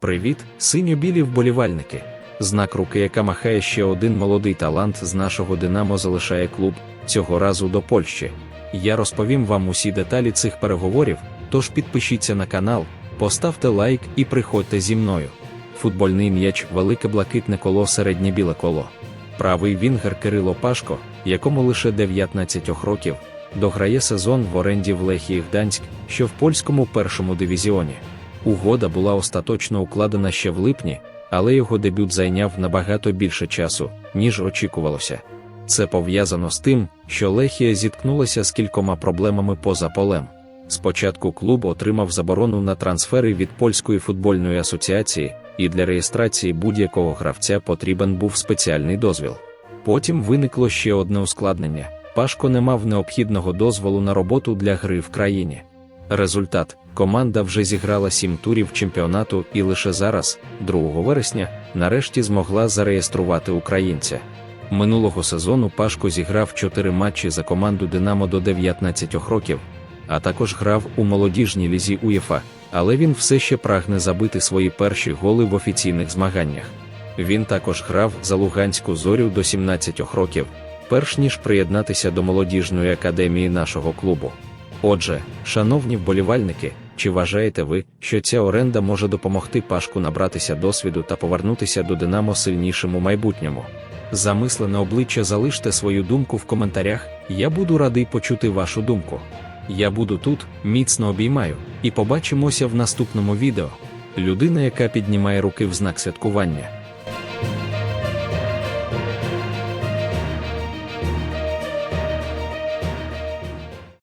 Привіт, синьо-білі вболівальники. Знак руки, яка махає ще один молодий талант з нашого Динамо залишає клуб цього разу до Польщі. Я розповім вам усі деталі цих переговорів, тож підпишіться на канал, поставте лайк і приходьте зі мною. Футбольний м'яч велике блакитне коло середнє біле коло. Правий вінгер Кирило Пашко, якому лише 19 років, дограє сезон в оренді в Лехії Гданськ, що в польському першому дивізіоні. Угода була остаточно укладена ще в липні, але його дебют зайняв набагато більше часу, ніж очікувалося. Це пов'язано з тим, що Лехія зіткнулася з кількома проблемами поза полем. Спочатку клуб отримав заборону на трансфери від польської футбольної асоціації, і для реєстрації будь-якого гравця потрібен був спеціальний дозвіл. Потім виникло ще одне ускладнення: Пашко не мав необхідного дозволу на роботу для гри в країні. Результат команда вже зіграла сім турів чемпіонату і лише зараз, 2 вересня, нарешті змогла зареєструвати українця. Минулого сезону Пашко зіграв 4 матчі за команду Динамо до 19 років, а також грав у молодіжній лізі УЄФА, але він все ще прагне забити свої перші голи в офіційних змаганнях. Він також грав за Луганську зорю до 17 років, перш ніж приєднатися до молодіжної академії нашого клубу. Отже, шановні вболівальники, чи вважаєте ви, що ця оренда може допомогти Пашку набратися досвіду та повернутися до Динамо сильнішим у майбутньому? Замислене обличчя залиште свою думку в коментарях, я буду радий почути вашу думку. Я буду тут, міцно обіймаю, і побачимося в наступному відео. Людина, яка піднімає руки в знак святкування.